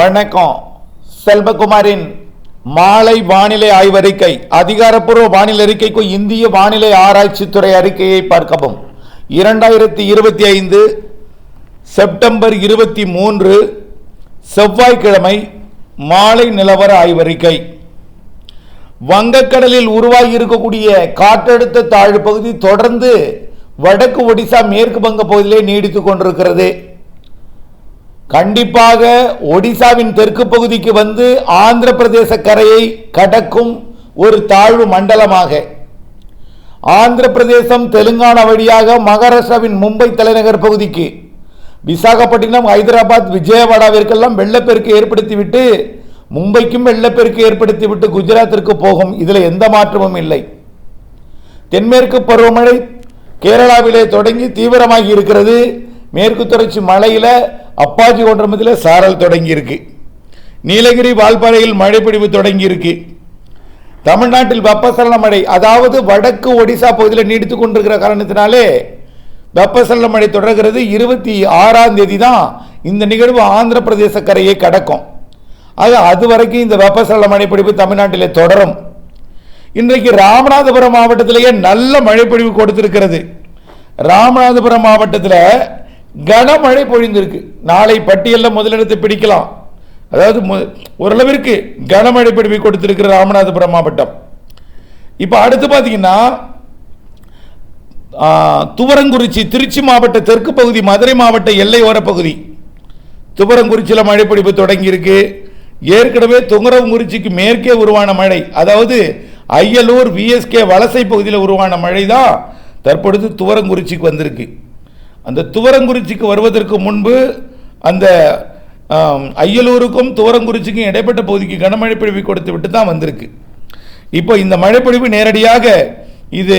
வணக்கம். செல்வகுமாரின் மாலை வானிலை ஆய்வறிக்கை அதிகாரப்பூர்வ வானிலை அறிக்கைக்கும் இந்திய வானிலை ஆராய்ச்சித்துறை அறிக்கையை பார்க்கவும். இரண்டாயிரத்தி இருபத்தி ஐந்து செப்டம்பர் இருபத்தி மூன்று செவ்வாய்க்கிழமை மாலை நிலவர ஆய்வறிக்கை. வங்கக்கடலில் உருவாகி இருக்கக்கூடிய காற்றழுத்த தாழ்வு பகுதி தொடர்ந்து வடக்கு ஒடிசா மேற்கு வங்க பகுதியிலே நீடித்துக் கொண்டிருக்கிறது. கண்டிப்பாக ஒடிசாவின் தெற்கு பகுதிக்கு வந்து ஆந்திர பிரதேச கரையை கடக்கும் ஒரு தாழ்வு மண்டலமாக. ஆந்திர பிரதேசம் தெலுங்கானா வழியாக மகாராஷ்டிராவின் மும்பை தலைநகர் பகுதிக்கு. விசாகப்பட்டினம் ஹைதராபாத் விஜயவாடாவிற்கெல்லாம் வெள்ளப்பெருக்கு ஏற்படுத்திவிட்டு மும்பைக்கும் வெள்ளப்பெருக்கு ஏற்படுத்திவிட்டு குஜராத்திற்கு போகும். இதில் எந்த மாற்றமும் இல்லை. தென்மேற்கு பருவமழை கேரளாவிலே தொடங்கி தீவிரமாகி இருக்கிறது. மேற்கு தொடர்ச்சி மலையில் அப்பாச்சி ஒன்றமத்தில் சாரல் தொடங்கியிருக்கு. நீலகிரி வால்பாறையில் மழைப்பிடிவு தொடங்கியிருக்கு. தமிழ்நாட்டில் வெப்பசலன மழை அதாவது வடக்கு ஒடிசா பகுதியில் நீடித்துக் கொண்டிருக்கிற காரணத்தினாலே வெப்பசலன மழை தொடர்கிறது. இருபத்தி ஆறாம் தேதி தான் இந்த நிகழ்வு ஆந்திர பிரதேச கரையை கடக்கும். ஆக அது வரைக்கும் இந்த வெப்பசலன மழைப்பிடிப்பு தமிழ்நாட்டிலே தொடரும். இன்றைக்கு ராமநாதபுரம் மாவட்டத்திலேயே நல்ல மழைப்பொழிவு கொடுத்திருக்கிறது. ராமநாதபுரம் மாவட்டத்தில் கனமழை பொழிந்திருக்கு. நாளை பட்டியலில் முதலிடத்தை பிடிக்கலாம். அதாவது ஓரளவிற்கு கனமழை பொழிவு கொடுத்திருக்கிற ராமநாதபுரம் மாவட்டம். இப்போ அடுத்து பார்த்தீங்கன்னா துவரங்குறிச்சி திருச்சி மாவட்ட தெற்கு பகுதி மதுரை மாவட்ட எல்லையோர பகுதி துவரங்குறிச்சியில் மழை பிடிப்பு தொடங்கியிருக்கு. ஏற்கனவே துங்கரங்குறிச்சிக்கு மேற்கே உருவான மழை அதாவது அய்யலூர் விஎஸ்கே வலசை பகுதியில் உருவான மழை தான் தற்பொழுது துவரங்குறிச்சிக்கு வந்திருக்கு. அந்த துவரங்குறிச்சிக்கு வருவதற்கு முன்பு அந்த அய்யலூருக்கும் துவரங்குறிச்சிக்கும் இடைப்பட்ட பகுதிக்கு கனமழை பொழிவு கொடுத்து விட்டு தான் வந்திருக்கு. இப்போ இந்த மழைப்பொழிவு நேரடியாக இது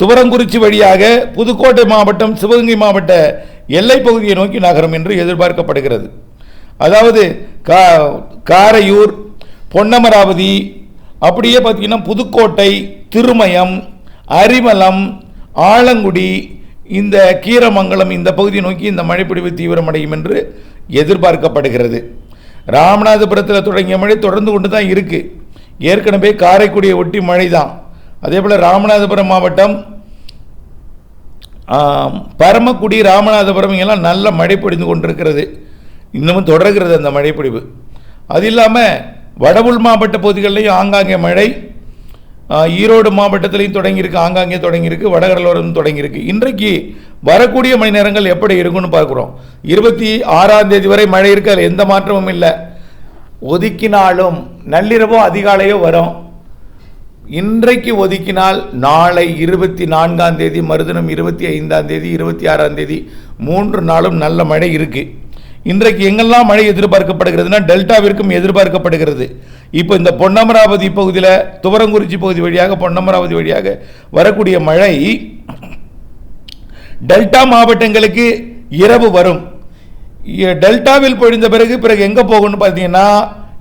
துவரங்குறிச்சி வழியாக புதுக்கோட்டை மாவட்டம் சிவகங்கை மாவட்ட எல்லை பகுதியை நோக்கி நகரும் என்று எதிர்பார்க்கப்படுகிறது. அதாவது கா காரையூர் பொன்னமராவதி அப்படியே பார்த்தீங்கன்னா புதுக்கோட்டை திருமயம் அரிமலம் ஆலங்குடி இந்த கீரமங்கலம் இந்த பகுதியை நோக்கி இந்த மழைப்பிடிவு தீவிரமடையும் என்று எதிர்பார்க்கப்படுகிறது. ராமநாதபுரத்தில் தொடங்கிய மழை தொடர்ந்து கொண்டு தான் இருக்குது ஏற்கனவே காரைக்குடியை ஒட்டி மழை தான் அதே போல் ராமநாதபுரம் மாவட்டம் பரமக்குடி ராமநாதபுரம் எல்லாம் நல்ல மழை பொழிந்து கொண்டிருக்கிறது. இன்னமும் தொடர்கிறது அந்த மழைப்பொழிவு அது இல்லாமல் வடவுள் மாவட்ட பகுதிகளிலையும் ஆங்காங்கே மழை ஈரோடு மாவட்டத்திலையும் தொடங்கியிருக்கு ஆங்காங்கே தொடங்கியிருக்கு வடகடலோரம் தொடங்கியிருக்கு. இன்றைக்கு வரக்கூடிய மணி நேரங்கள் எப்படி இருக்கும்னு பார்க்குறோம். இருபத்தி ஆறாம் தேதி வரை மழை இருக்கு அதில் எந்த மாற்றமும் இல்லை. ஒதுக்கினாலும் நள்ளிரவோ அதிகாலையோ வரும். இன்றைக்கு ஒதுக்கினால் நாளை இருபத்தி நான்காம் தேதி மறுதினம் இருபத்தி ஐந்தாம் தேதி இருபத்தி ஆறாம் தேதி மூன்று நாளும் நல்ல மழை இருக்கு. இன்றைக்கு எங்கெல்லாம் மழை எதிர்பார்க்கப்படுகிறதுனா டெல்டாவிற்கும் எதிர்பார்க்கப்படுகிறது. இப்போ இந்த பொன்னமராவதி பகுதியில் துவரங்குறிச்சி பகுதி வழியாக பொன்னமராவதி வழியாக வரக்கூடிய மழை டெல்டா மாவட்டங்களுக்கு இரவு வரும். டெல்டாவில் பொழிந்த பிறகு பிறகு எங்கே போகும்னு பார்த்தீங்கன்னா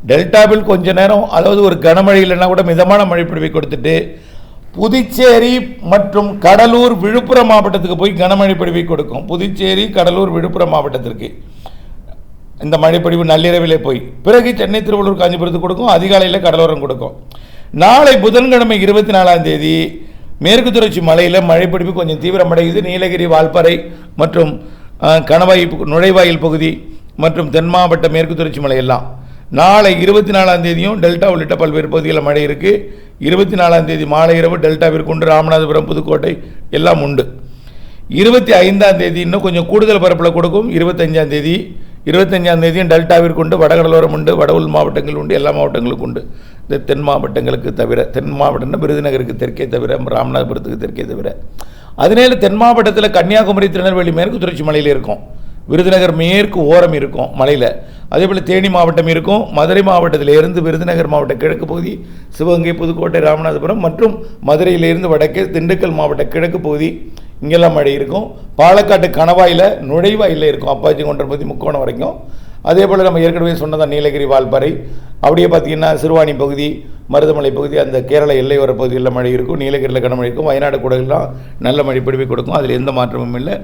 டெல்டாவில் கொஞ்ச நேரம் அதாவது ஒரு கனமழை இல்லைன்னா கூட மிதமான மழை பொழிவை கொடுத்துட்டு புதுச்சேரி மற்றும் கடலூர் விழுப்புரம் மாவட்டத்துக்கு போய் கனமழை பொழிவை கொடுக்கும். புதுச்சேரி கடலூர் விழுப்புரம் மாவட்டத்திற்கு. இந்த மழைப்பொழிவு நள்ளிரவிலே போய். பிறகு சென்னை திருவள்ளூர் காஞ்சிபுரத்துக்கு கொடுக்கும் அதிகாலையில் கடலோரம் கொடுக்கும். நாளை புதன்கிழமை இருபத்தி நாலாம் தேதி மேற்கு தொடர்ச்சி மலையில் மழைப்பிடிப்பு கொஞ்சம் தீவிரமடைகிறது நீலகிரி வால்பாறை மற்றும் கணவாய் நுழைவாயில் பகுதி மற்றும் தென் மாவட்ட மேற்கு தொடர்ச்சி மலையெல்லாம் நாளை இருபத்தி நாலாம் தேதியும் டெல்டா உள்ளிட்ட பல்வேறு பகுதிகளில் மழை இருக்குது இருபத்தி நாலாம் தேதி மாலை இரவு டெல்டாவிற்கு உண்டு. ராமநாதபுரம் புதுக்கோட்டை எல்லாம் உண்டு. இருபத்தி ஐந்தாம் தேதி இன்னும் கொஞ்சம் கூடுதல் பரப்பில் கொடுக்கும். இருபத்தஞ்சாம் தேதி இருபத்தஞ்சாம் தேதியும் டெல்டாவிற்கு உண்டு வடகடலோரம் உண்டு வட உள் மாவட்டங்கள் உண்டு எல்லா மாவட்டங்களுக்கும் உண்டு. இந்த தென் மாவட்டங்களுக்கு தவிர தென் மாவட்டம்னா விருதுநகருக்கு தெற்கே தவிர ராமநாதபுரத்துக்கு தெற்கே தவிர. அதனால தென் மாவட்டத்தில் கன்னியாகுமரி திருநெல்வேலி மேற்கு தொடர்ச்சி மலையில் இருக்கும். விருதுநகர் மேற்கு ஓரம் இருக்கும் மலையில். அதே போல் தேனி மாவட்டம் இருக்கும். மதுரை மாவட்டத்திலிருந்து விருதுநகர் மாவட்ட கிழக்கு பகுதி சிவகங்கை புதுக்கோட்டை ராமநாதபுரம் மற்றும் மதுரையிலிருந்து வடக்கே திண்டுக்கல் மாவட்ட கிழக்கு பகுதி இங்கெல்லாம் மழை இருக்கும். பாலக்காட்டு கணவாயில் நுழைவாயில் இருக்கும். அப்பாச்சி கொண்டபதி முக்கோணம் வரைக்கும். அதே போல் நம்ம ஏற்கனவே சொன்னதான் நீலகிரி வால்பாறை. அப்படியே பார்த்தீங்கன்னா சிறுவாணி பகுதி மருதமலை பகுதி அந்த கேரள எல்லையோர பகுதியில் மழை இருக்கும். நீலகிரியில் கனமழை இருக்கும். வயநாடு கூடலாம் நல்ல மழை பிடிப்பை கொடுக்கும். அதில் எந்த மாற்றமும் இல்லை.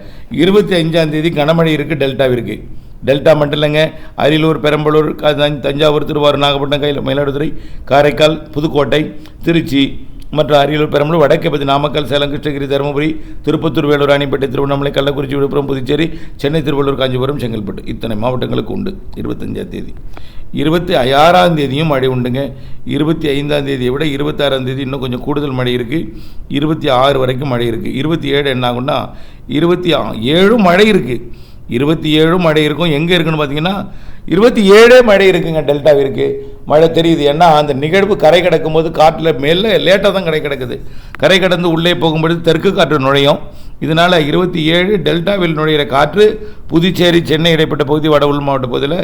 இருபத்தி அஞ்சாம் தேதி கனமழை இருக்குது டெல்டாவிற்கு. டெல்டா மட்டும் இல்லைங்க. அரியலூர் பெரம்பலூர் தஞ்சாவூர் திருவாரூர் நாகப்பட்டினம் கையில் மயிலாடுதுறை காரைக்கால் புதுக்கோட்டை திருச்சி மற்றும் அரியலூர் பெரம்பலூர் வடக்கே பற்றி நாமக்கல் சேலம் கிருஷ்ணகிரி தருமபுரி திருப்பத்தூர் வேலூர் ராணிப்பேட்டை திருவண்ணாமலை கள்ளக்குறிச்சி விழுப்புரம் புதுச்சேரி சென்னை திருவள்ளூர் காஞ்சிபுரம் செங்கல்பட்டு இத்தனை மாவட்டங்களுக்கு உண்டு. இருபத்தஞ்சாம் தேதி. இருபத்தி ஆறாம் தேதியும் மழை உண்டுங்க. இருபத்தி ஐந்தாம் தேதியை விட இருபத்தாறாம் தேதி இன்னும் கொஞ்சம் கூடுதல் மழை இருக்குது இருபத்தி ஆறு வரைக்கும் மழை இருக்குது இருபத்தி ஏழு என்ன ஆகும்னா இருபத்தி ஆ- ஏழும் மழை இருக்குது இருபத்தி ஏழும் மழை இருக்கும். எங்கே இருக்குன்னு பார்த்தீங்கன்னா இருபத்தி ஏழே மழை இருக்குங்க டெல்டாவிற்கு. மழை தெரியுது. ஏன்னா அந்த நிகழ்வு கரை கடக்கும்போது காட்டில் மேலே லேட்டாக தான் கரை கிடக்குது. கரை கடந்து உள்ளே போகும்பொழுது தெற்கு காற்று நுழையும். இதனால் இருபத்தி ஏழு டெல்டாவில் நுழையிற காற்று புதுச்சேரி சென்னை இடைப்பட்ட பகுதி வட உள் மாவட்ட பகுதியில்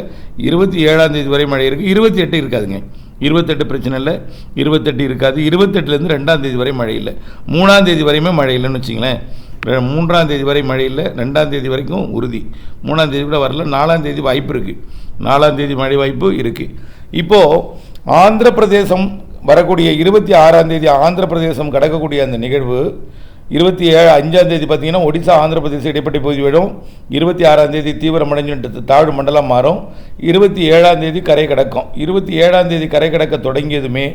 இருபத்தி ஏழாம் தேதி வரை மழை இருக்குது இருபத்தி எட்டு இருக்காதுங்க. இருபத்தெட்டு பிரச்சனை இல்லை. இருபத்தெட்டு இருக்காது. இருபத்தெட்டுலேருந்து ரெண்டாம் தேதி வரை மழை இல்லை. மூணாம் தேதி வரையுமே மழை இல்லைன்னு வச்சிங்களேன் மூன்றாம் தேதி வரை மழை இல்லை ரெண்டாம் தேதி வரைக்கும் உறுதி. மூணாம் தேதி கூட வரல நாலாம் தேதி வாய்ப்பு இருக்குது நாலாம் தேதி மழை வாய்ப்பு இருக்குது இப்போது ஆந்திர பிரதேசம் வரக்கூடிய இருபத்தி ஆறாம் தேதி ஆந்திர பிரதேசம் கடக்கக்கூடிய அந்த நிகழ்வு இருபத்தி ஏழு அஞ்சாம் தேதி பார்த்தீங்கன்னா ஒடிசா ஆந்திர பிரதேசம் இடைப்பட்ட பகுதி விடும். இருபத்தி ஆறாம் தேதி தீவிரமடைஞ்சு தாழ்வு மண்டலம் மாறும். இருபத்தி ஏழாம் தேதி கரை கடக்கும். இருபத்தி ஏழாம் தேதி கரை கடக்க தொடங்கியதுமே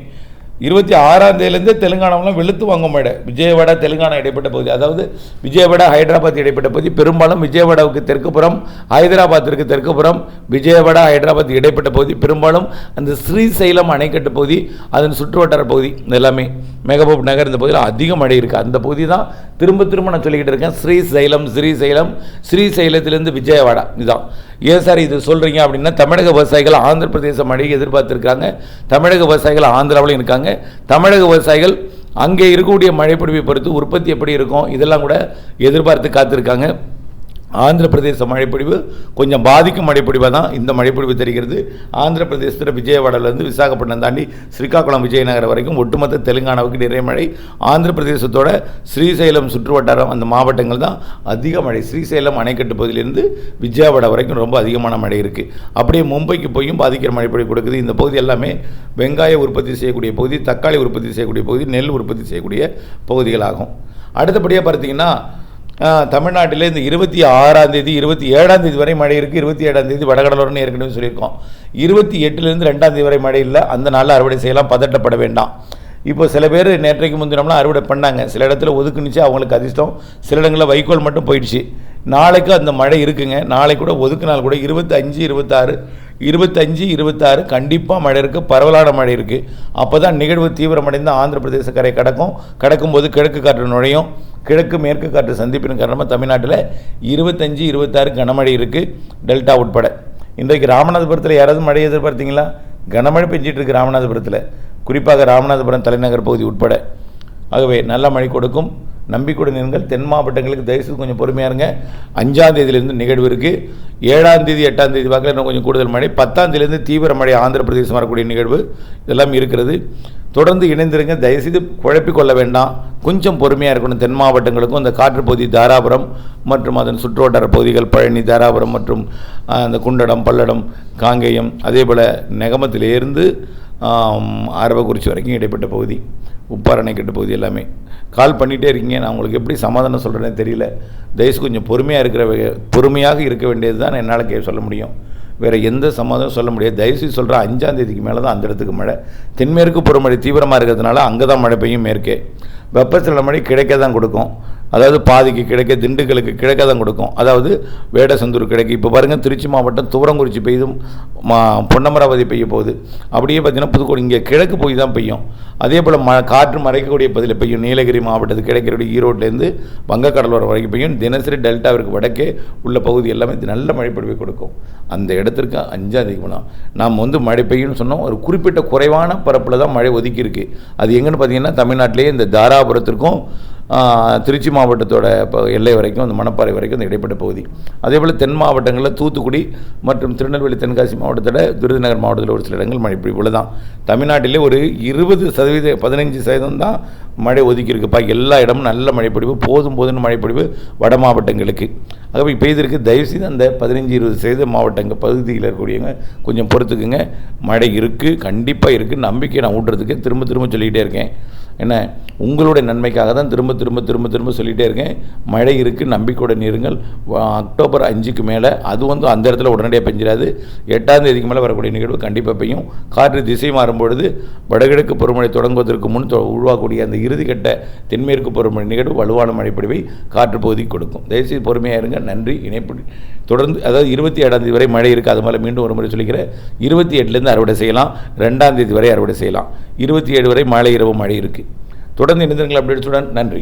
இருபத்தி ஆறாம் தேதியிலேருந்தே தெலுங்கானாவெலாம் வெளுத்து வாங்க மழை விஜயவாடா தெலுங்கானா இடைப்பட்ட பகுதி. அதாவது விஜயவாடா ஹைதராபாத் இடைப்பட்ட பகுதி. பெரும்பாலும் விஜயவாடாவுக்கு தெற்குப்புறம் ஹைதராபாத்திற்கு தெற்குப்புறம் விஜயவாடா ஹைதராபாத் இடைப்பட்ட பகுதி. பெரும்பாலும் அந்த ஸ்ரீசைலம் அணைக்கட்டு பகுதி அதன் சுற்றுவட்டார பகுதி இது எல்லாமே மெகபூப் நகர் இந்த பகுதியில் அதிக மழை இருக்குது அந்த பகுதி தான் திரும்ப திரும்ப நான் சொல்லிக்கிட்டு இருக்கேன். ஸ்ரீசைலம் ஸ்ரீசைலம் ஸ்ரீசைலத்திலேருந்து விஜயவாடா. இதுதான். ஏன் சார் இது சொல்கிறீங்க அப்படின்னா தமிழக விவசாயிகள் ஆந்திர பிரதேச மழையை எதிர்பார்த்துருக்காங்க தமிழக விவசாயிகள் ஆந்திராவிலும் இருக்காங்க. தமிழக விவசாயிகள் அங்கே இருக்கக்கூடிய மழைப்பொழிவை பொறுத்து உற்பத்தி எப்படி இருக்கும் இதெல்லாம் கூட எதிர்பார்த்து காத்திருக்காங்க. ஆந்திர பிரதேச மழைப்பொழிவு கொஞ்சம் பாதிக்கும் மழைப்பொழிவாக தான் இந்த மழைப்பொழிவு தெரிகிறது. ஆந்திர பிரதேசத்தில் விஜயவாடாலேருந்து விசாகப்பட்டினம் தாண்டி ஸ்ரீகாக்குளம் விஜயநகரம் வரைக்கும் ஒட்டுமொத்த தெலுங்கானாவுக்கு நிறைய மழை. ஆந்திர பிரதேசத்தோட ஸ்ரீசைலம் சுற்றுவட்டாரம் அந்த மாவட்டங்கள் தான் அதிக மழை. ஸ்ரீசைலம் அணைக்கட்டு பகுதியிலிருந்து விஜயவாடா வரைக்கும் ரொம்ப அதிகமான மழை இருக்குது அப்படியே மும்பைக்கு போயும் பாதிக்கிற மழைப்பொழிவு கொடுக்குது. இந்த பகுதி எல்லாமே வெங்காய உற்பத்தி செய்யக்கூடிய பகுதி தக்காளி உற்பத்தி செய்யக்கூடிய பகுதி நெல் உற்பத்தி செய்யக்கூடிய பகுதிகளாகும். அடுத்தபடியாக பார்த்தீங்கன்னா தமிழ்நாட்டில் இந்த இருபத்தி ஆறாம் தேதி இருபத்தி ஏழாம் தேதி வரை மழை இருக்குது இருபத்தி ஏழாம் தேதி வடகடலோரம்னு ஏற்கனவே சொல்லியிருக்கோம். இருபத்தி எட்டுலேருந்து ரெண்டாம் தேதி வரை மழை இல்லை. அந்த நாளில் அறுவடை செய்யலாம். பதட்டப்பட வேண்டாம். இப்போ சில பேர் நேற்றைக்கு முந்தினோம்னா அறுவடை பண்ணாங்க. சில இடத்துல ஒதுக்குனுச்சு. அவங்களுக்கு அதிர்ஷ்டம். சில இடங்களில் வைக்கோல் மட்டும் போயிடுச்சு. நாளைக்கு அந்த மழை இருக்குங்க. நாளைக்கு கூட ஒதுக்குனால் கூட இருபத்தஞ்சு இருபத்தாறு இருபத்தஞ்சு இருபத்தாறு கண்டிப்பாக மழை இருக்குது பரவலான மழை இருக்குது அப்போ தான் நிகழ்வு தீவிரமடைந்து ஆந்திர பிரதேச கரை கடக்கும். கடக்கும்போது கிழக்கு காற்று நுழையும். கிழக்கு மேற்கு காற்று சந்திப்பின் காரணமாக தமிழ்நாட்டில் இருபத்தஞ்சு இருபத்தாறு கனமழை இருக்குது டெல்டா உட்பட. இன்றைக்கு ராமநாதபுரத்தில் யாராவது மழை எதிர்பார்த்தீங்களா? கனமழை பெஞ்சிட்டு இருக்கு ராமநாதபுரத்தில். குறிப்பாக ராமநாதபுரம் தலைநகர் பகுதி உட்பட. ஆகவே நல்ல மழை கொடுக்கும். நம்பிக்கையுடன் இருங்கள் தென் மாவட்டங்களுக்கு தயவுசெய்து கொஞ்சம் பொறுமையாக இருங்க. அஞ்சாம் தேதியிலேருந்து நிகழ்வு இருக்குது ஏழாம் தேதி எட்டாம் தேதி வாக்கில் இன்னும் கொஞ்சம் கூடுதல் மழை. பத்தாம் தேதியிலேருந்து தீவிர மழை ஆந்திர பிரதேசம் வரக்கூடிய நிகழ்வு. இதெல்லாம் இருக்கிறது. தொடர்ந்து இணைந்திருங்க. தயவுசெய்து குழப்பிக்கொள்ள வேண்டாம். கொஞ்சம் பொறுமையாக இருக்கணும். தென் மாவட்டங்களுக்கும் இந்த காற்று பகுதி தாராபுரம் மற்றும் அதன் சுற்றுவட்டார பகுதிகள் பழனி தாராபுரம் மற்றும் அந்த குண்டடம் பல்லடம் காங்கேயம் அதே போல் நெகமத்திலேருந்து அரவக்குறிச்சி வரைக்கும் இடைப்பட்ட பகுதி உப்பார் அணைக்கட்டு பகுதி எல்லாமே. கால் பண்ணிகிட்டே இருக்கீங்க. நான் உங்களுக்கு எப்படி சமாதானம் சொல்கிறேன்னு தெரியல. தயவுசு கொஞ்சம் பொறுமையாக இருக்கிற பொறுமையாக இருக்க வேண்டியது தான் என்னால் கே சொல்ல முடியும். வேறு எந்த சமாதானம் சொல்ல முடியாது. தயவுசெய்து சொல்கிற அஞ்சாந்தேதிக்கு மேலே தான் அந்த இடத்துக்கு மழை. தென்மேற்கு புறமழை தீவிரமாக இருக்கிறதுனால அங்கே தான் மழை பெய்யும் மேற்கே. வெப்பத்தில் மழை கிடைக்க தான் கொடுக்கும். அதாவது பாதிக்கு கிடைக்க திண்டுக்கலுக்கு கிழக்க தான் கொடுக்கும். அதாவது வேடசந்தூர் கிழக்கு இப்போ பாருங்கள் திருச்சி மாவட்டம் துவரங்குறிச்சி பெய்தும் மா பொன்னமராவதி பெய்ய போகுது. அப்படியே பார்த்தீங்கன்னா புதுக்கோடி இங்கே கிழக்கு போய் தான் பெய்யும். அதே போல் ம காற்று மறைக்கக்கூடிய பதில் பெய்யும். நீலகிரி மாவட்டத்துக்கு கிடைக்கிறக்கூடிய ஈரோட்லேருந்து வங்கக்கடலோரம் வரைக்கும் பெய்யும். தினசரி டெல்டாவிற்கு வடக்கே உள்ள பகுதி எல்லாமே நல்ல மழைப்பொழிவை கொடுக்கும். அந்த இடத்திற்கு அஞ்சாம் தேதி போகலாம் நாம் வந்து மழை பெய்யும்னு சொன்னோம். ஒரு குறிப்பிட்ட குறைவான பரப்பில் தான் மழை ஒதுக்கியிருக்கு. அது எங்கன்னு பார்த்தீங்கன்னா தமிழ்நாட்டிலேயே இந்த தாராபுரத்திற்கும் திருச்சி மாவட்டத்தோட இப்போ எல்லை வரைக்கும் அந்த மணப்பாறை வரைக்கும் இந்த இடைப்பட்ட பகுதி. அதே போல் தென் மாவட்டங்களில் தூத்துக்குடி மற்றும் திருநெல்வேலி தென்காசி மாவட்டத்தோட விருதுநகர் மாவட்டத்தில் ஒரு சில இடங்கள் மழை பொழிவு தான் தமிழ்நாட்டிலே ஒரு இருபது சதவீத பதினஞ்சு சதவீதம் தான் மழை ஒதுக்கி இருக்குப்பா எல்லா இடமும் நல்ல மழைப்பொழிவு போதும் போதும்னு மழைப்பொழிவு வட மாவட்டங்களுக்கு. ஆகவே பெய்திருக்கு தயவுசெய்து அந்த பதினஞ்சு இருபது சதவீத மாவட்டங்கள் பகுதியில் இருக்கக்கூடியவங்க கொஞ்சம் பொறுத்துக்குங்க. மழை இருக்குது கண்டிப்பாக இருக்குது நம்பிக்கை நான் ஊட்டுறதுக்கு திரும்ப திரும்ப சொல்லிக்கிட்டே இருக்கேன். என்ன உங்களுடைய நன்மைக்காக தான் திரும்ப திரும்ப திரும்ப திரும்ப சொல்லிகிட்டே இருக்கேன். மழை இருக்குது நம்பிக்கையுடன் இருங்கள் அக்டோபர் அஞ்சுக்கு மேலே அது வந்து அந்த இடத்துல உடனடியாக பெஞ்சிடாது எட்டாம் தேதிக்கு மேலே வரக்கூடிய நிகழ்வு கண்டிப்பாக பெய்யும். காற்று திசை மாறும்பொழுது வடகிழக்கு பருவமழை தொடங்குவதற்கு முன் தொ- உருவாகக்கூடிய அந்த இறுதிக்கட்ட தென்மேற்கு பருவமழை நிகழ்வு வலுவான மழைப்பொழிவை காற்று பகுதிக்கு கொடுக்கும். தயவுசெய்து பொறுமையாக இருங்க. நன்றி. இணைப்பு தொடர்ந்து அதாவது இருபத்தி ஏழாம் தேதி வரை மழை இருக்குது அது மேலே மீண்டும் ஒரு முறை சொல்லிக்கிறேன். இருபத்தி எட்டுலேருந்து அறுவடை செய்யலாம். ரெண்டாம் தேதி வரை அறுவடை செய்யலாம். இருபத்தி ஏழு வரை மாலை இரவு மழை இருக்குது தொடர்ந்து இணைந்திருங்கள் அப்டேட்ஸுடன் நன்றி.